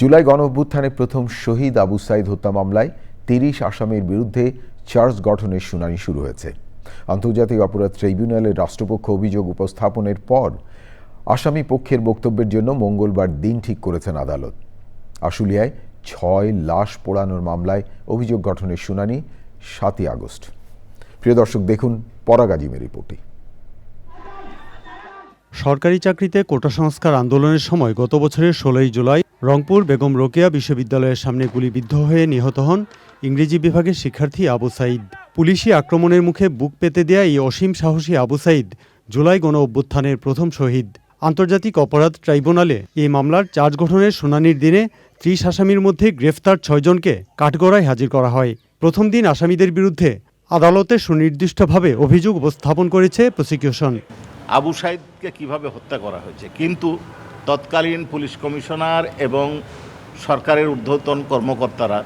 জুলাই গণ অভ্যুত্থানে প্রথম শহীদ আবু সাইদ হত্যা মামলায় তিরিশ আসামির বিরুদ্ধে চার্জ গঠনের শুনানি শুরু হয়েছে। আন্তর্জাতিক অপরাধ ট্রাইব্যুনালের রাষ্ট্রপক্ষ অভিযোগ উপস্থাপনের পর আসামি পক্ষের বক্তব্যের জন্য মঙ্গলবার দিন ঠিক করেছেন আদালত। আশুলিয়ায় ছয় লাশ পোড়ানোর মামলায় অভিযোগ গঠনের শুনানি সাতই আগস্ট। প্রিয় দর্শক, দেখুন পরাগাজিমের রিপোর্টে সরকারি চাকরিতে কোটা সংস্কার আন্দোলনের সময় গত বছরের ষোলোই জুলাই রংপুর বেগম রোকেয়া বিশ্ববিদ্যালয়ের সামনে গুলিবিদ্ধ হয়ে নিহত হন ইংরেজি বিভাগের শিক্ষার্থী আবু সাইদ। পুলিশি আক্রমণের মুখে বুক পেতে দেয়া এই অসীম সাহসী আবু সাইদ জুলাই গণ অভ্যুত্থানের প্রথম শহীদ। আন্তর্জাতিক অপরাধ ট্রাইব্যুনালে এই মামলার চার্জ গঠনের শুনানির দিনে ত্রিশ আসামির মধ্যে গ্রেফতার ছয়জনকে কাঠগড়ায় হাজির করা হয়। প্রথম দিন আসামিদের বিরুদ্ধে আদালতে সুনির্দিষ্টভাবে অভিযোগ উপস্থাপন করেছে প্রসিকিউশন। আবু সাইদকে কীভাবে হত্যা করা হয়েছে? কিন্তু তৎকালীন পুলিশ কমিশনার এবং সরকারের ঊর্ধ্বতন কর্মকর্তারা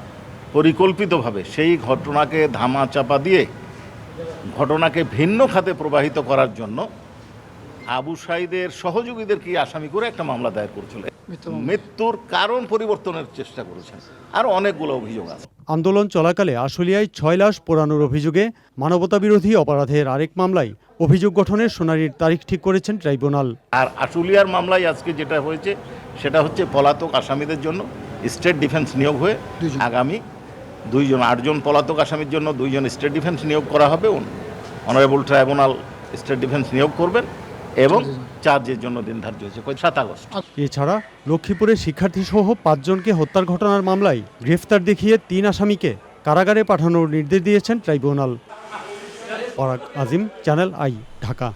পরিকল্পিতভাবে সেই ঘটনাকে ধামাচাপা দিয়ে ঘটনাকে ভিন্ন খাতে প্রবাহিত করার জন্য আবু সাইদের সহযোগীদেরকে আসামি করে একটা মামলা দায়ের করেছিল মৃত্যুর কারণ পরিবর্তনের চেষ্টা করেছেন। আর অনেকগুলো অভিযোগ আছে। আন্দোলন চলাকালে আশুলিয়ায় ছয় লাশ পোড়ানোর অভিযোগে মানবতাবিরোধী অপরাধের আরেক মামলায় অভিযোগ গঠনের শুনানির তারিখ ঠিক করেছেন ট্রাইব্যুনাল। আর আশুলিয়ার মামলায় আজকে যেটা হয়েছে সেটা হচ্ছে পলাতক আসামিদের জন্য স্টেট ডিফেন্স নিয়োগ হয়ে আগামী দুইজন আটজন পলাতক আসামির জন্য দুইজন স্টেট ডিফেন্স নিয়োগ করা হবে। অনারেবল ট্রাইব্যুনাল স্টেট ডিফেন্স নিয়োগ করবেন এবং চার্জের জন্য। দিন ধার্য হয়েছে সাত আগস্ট। এছাড়া লক্ষ্মীপুরের শিক্ষার্থীসহ পাঁচজনকে হত্যার ঘটনার মামলায় গ্রেফতার দেখিয়ে তিন আসামিকে কারাগারে পাঠানোর নির্দেশ দিয়েছেন ট্রাইব্যুনাল। পরাগ আজিম চ্যানেল আই ঢাকা।